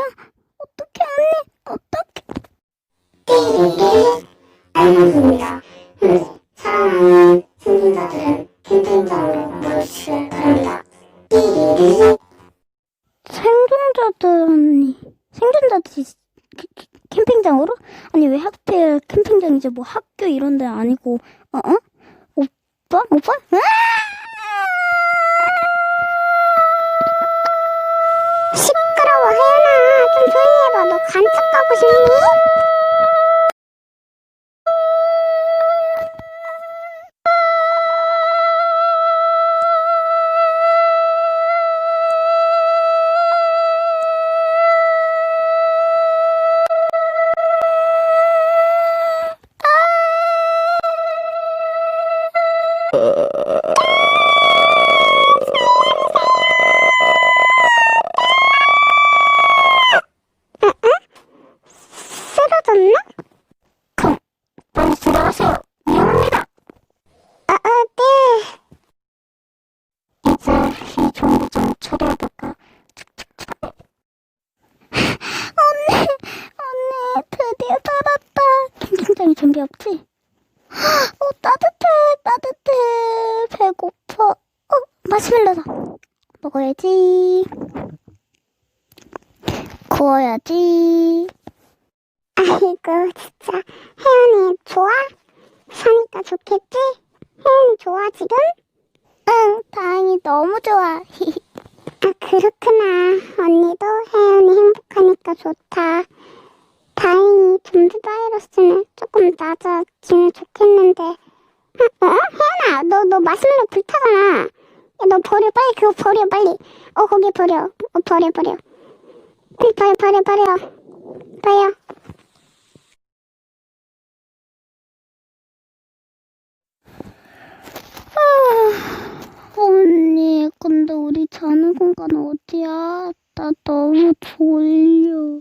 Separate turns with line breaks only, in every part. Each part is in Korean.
아니야? 어떡해, 언니. 어떡해.
알겠습니다. 사랑하는 생존자들은 캠핑장으로 모이시길 바랍니다.
생존자들 언니. 생존자들이 캠핑장으로? 아니 왜 하필 캠핑장이지 뭐 학교 이런 데 아니고 어? 어? 오빠? 오빠? 아!
좀 간첩 가고 싶니? 쓰 들어가세요 위험합니다. 아, 아, 네. 이제 이 정보 좀 처리해볼까?
언니 언니 드디어 살았다. 캠핑장에 좀비 없지? 어 따뜻해 따뜻해. 배고파. 어 마시멜로다 먹어야지. 구워야지.
아이고 진짜 혜연이 좋아? 사니까 좋겠지? 혜연이 좋아 지금?
응 다행히 너무 좋아
아 그렇구나 언니도 혜연이 행복하니까 좋다 다행히 좀비 바이러스는 조금 낮아지면 좋겠는데 어? 어? 혜연아 너 너 마시멜로 불타잖아 야, 너 버려 빨리 그거 버려 빨리 어 거기 버려 어 버려 버려 빨리 버려 버려 버려 버려
아, 언니, 근데 우리 자는 공간 어디야? 나 너무 졸려.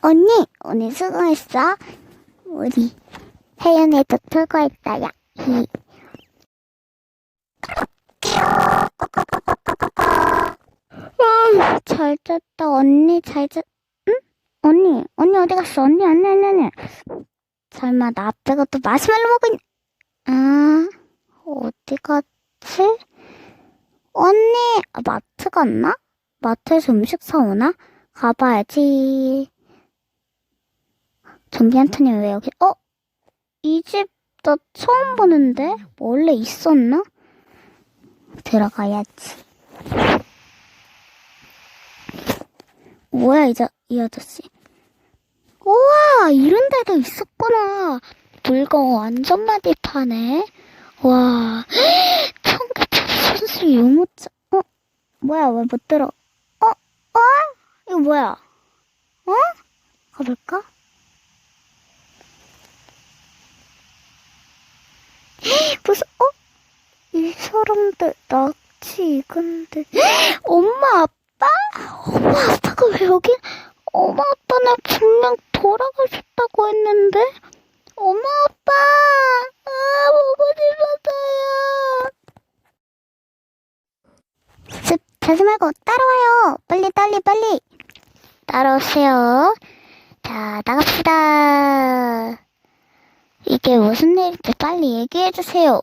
언니, 오늘 수고했어. 우리 혜연이도. 히. 음, 잘 잤다. 언니 잘 잤. 응? 언니, 언니 어디 갔어? 언니, 언니, 언니, 언니. 설마 나 빼고 또 마시멜로 있... 아, 어디 갔지? 언니, 아, 마트 갔나? 마트에서 음식 사오나? 가봐야지. 좀비 한테는 왜 여기, 어? 이 집 나 처음 보는데? 원래 있었나? 들어가야지. 뭐야, 이, 자, 이 아저씨. 우와, 이런 데도 있었구나. 물건 완전 많이 파네. 와, 청계천 순수 유모차. 어? 뭐야, 왜 못 들어? 어? 어? 이거 뭐야? 어? 가볼까? 무슨, 어? 이 사람들 낚시 익은데. 엄마, 아빠? 엄마, 아빠가 왜 여기? 엄마 아빠는 분명 돌아가셨다고 했는데 엄마 아빠 아 보고 싶었어요 습 자지 말고 따라와요. 빨리 빨리 빨리. 따라오세요. 자 나갑시다. 이게 무슨 일인지 빨리 얘기해 주세요